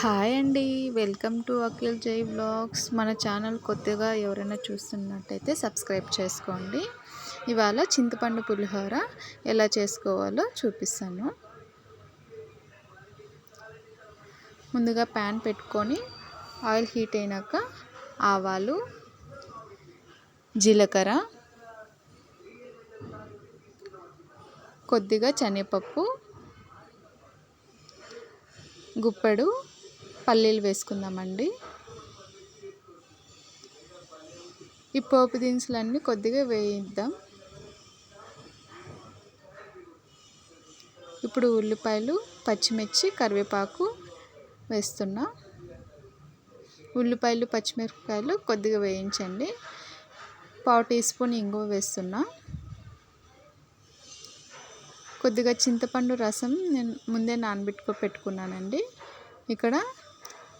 Hi అండి. Welcome to Akhil జై blogs మన ఛానల్ కొత్తగా ఎవరైనా చూస్తున్నట్టయితే సబ్స్క్రైబ్ చేసుకోండి. ఇవాళ చింతపండు పులిహోర ఎలా చేసుకోవాలో చూపిస్తాను. ముందుగా ప్యాన్ పెట్టుకొని ఆయిల్ హీట్ అయినాక ఆవాలు జీలకర్ర కొద్దిగా శనగపప్పు గుప్పెడు పల్లీలు వేసుకుందామండి. ఈ పోపు దినుసులన్నీ కొద్దిగా వేయిద్దాం. ఇప్పుడు ఉల్లిపాయలు పచ్చిమిర్చి కరివేపాకు వేస్తున్నా. ఉల్లిపాయలు పచ్చిమిరపకాయలు కొద్దిగా వేయించండి. పావు టీ స్పూన్ ఇంగువ వేస్తున్నా. కొద్దిగా చింతపండు రసం నేను ముందే నానబెట్టుకో పెట్టుకున్నానండి. ఇక్కడ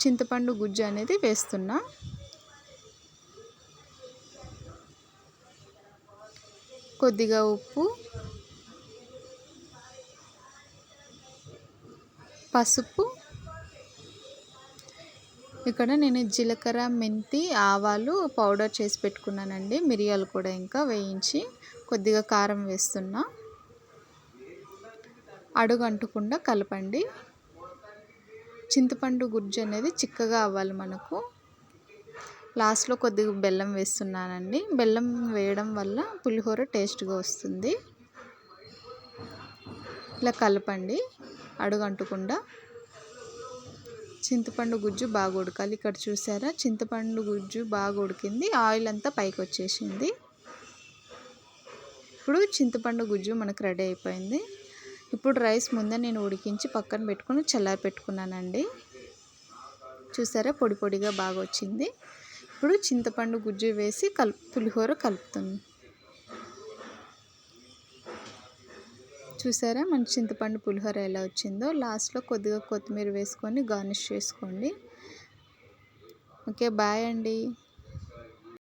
చింతపండు గుజ్జు అనేది వేస్తున్నా. కొద్దిగా ఉప్పు. పసుపు. ఇక్కడ నేను జీలకర్ర మెంతి ఆవాలు పౌడర్ చేసి పెట్టుకున్నానండి. మిరియాలు కూడా ఇంకా వేయించి కొద్దిగా కారం వేస్తున్నా. అడుగు అంటకుండా కలపండి. చింతపండు గుజ్జు అనేది చిక్కగా అవ్వాలి మనకు. లాస్ట్లో కొద్దిగా బెల్లం వేస్తున్నానండి. బెల్లం వేయడం వల్ల పులిహోర టేస్ట్గా వస్తుంది. ఇలా కలపండి అడుగంటకుండా. చింతపండు గుజ్జు బాగా ఉడకాలి. ఇక్కడ చూసారా? చింతపండు గుజ్జు బాగా ఉడికింది. ఆయిల్ అంతా పైకి వచ్చేసింది. ఇప్పుడు చింతపండు గుజ్జు మనకు రెడీ అయిపోయింది. ఇప్పుడు రైస్ ముందే నేను ఉడికించి పక్కన పెట్టుకుని చల్లారి పెట్టుకున్నానండి. చూసారా? పొడి పొడిగా బాగా వచ్చింది. ఇప్పుడు చింతపండు గుజ్జు వేసి కల్ పులిహోర కలుపుతుంది. చూసారా? మన చింతపండు పులిహోర ఎలా వచ్చిందో? లాస్ట్లో కొద్దిగా కొత్తిమీర వేసుకొని గార్నిష్ చేసుకోండి. ఓకే బాయ్ అండి.